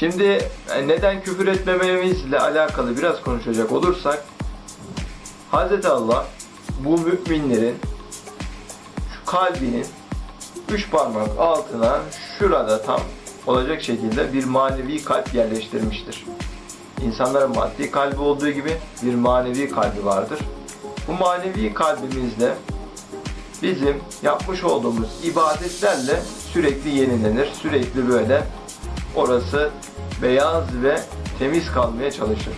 Şimdi e, neden küfür etmememizle alakalı biraz konuşacak olursak Hz. Allah bu müminlerin şu kalbinin üç parmak altına şurada tam olacak şekilde bir manevi kalp yerleştirmiştir. İnsanların maddi kalbi olduğu gibi bir manevi kalbi vardır. Bu manevi kalbimizde bizim yapmış olduğumuz ibadetlerle sürekli yenilenir. Sürekli böyle orası beyaz ve temiz kalmaya çalışır.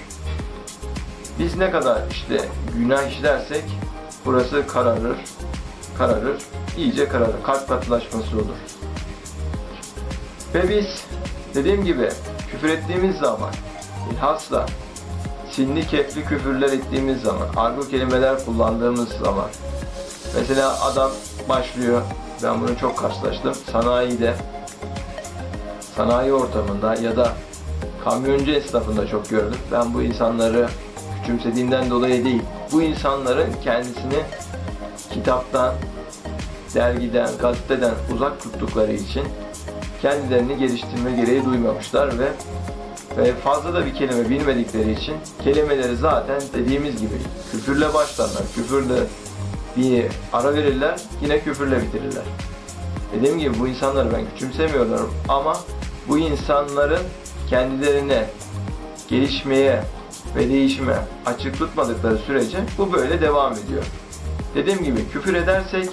Biz ne kadar işte günah işlersek burası kararır, kararır, iyice kararır. Kalp katılaşması olur. Ve biz dediğim gibi küfür ettiğimiz zaman bilhassa sinli kefli küfürler ettiğimiz zaman, argo kelimeler kullandığımız zaman mesela adam başlıyor, ben bunu çok karşılaştım, sanayide, sanayi ortamında ya da kamyoncu esnafında çok gördüm. Ben bu insanları küçümsediğimden dolayı değil, bu insanların kendisini kitaptan, dergiden, gazeteden uzak tuttukları için kendilerini geliştirme gereği duymamışlar ve ve fazla da bir kelime bilmedikleri için kelimeleri zaten dediğimiz gibi küfürle başlarlar. Küfürle bir ara verirler, yine küfürle bitirirler. Dediğim gibi bu insanları ben küçümsemiyorum ama bu insanların kendilerine gelişmeye ve değişime açık tutmadıkları sürece bu böyle devam ediyor. Dediğim gibi küfür edersek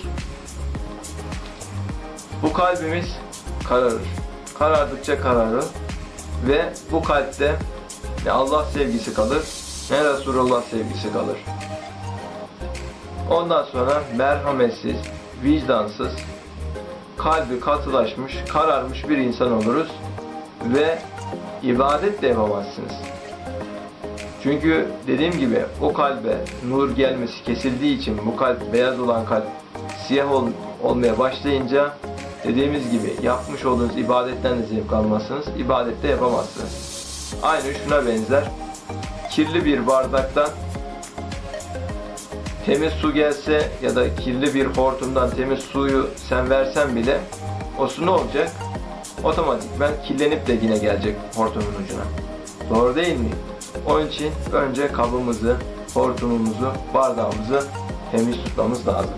bu kalbimiz kararır. Karardıkça kararır ve bu kalpte ne Allah sevgisi kalır ne Resulullah sevgisi kalır. Ondan sonra merhametsiz, vicdansız, kalbi katılaşmış, kararmış bir insan oluruz ve ibadet de yapamazsınız. Çünkü dediğim gibi o kalbe nur gelmesi kesildiği için bu kalp beyaz olan kalp siyah ol- olmaya başlayınca dediğimiz gibi yapmış olduğunuz ibadetten de zevk almazsınız, ibadette yapamazsınız. Aynı şuna benzer. Kirli bir bardaktan temiz su gelse ya da kirli bir hortumdan temiz suyu sen versen bile o su ne olacak? Otomatikman kirlenip de yine gelecek hortumun ucuna. Doğru değil mi? Onun için önce kabımızı, hortumumuzu, bardağımızı temiz tutmamız lazım.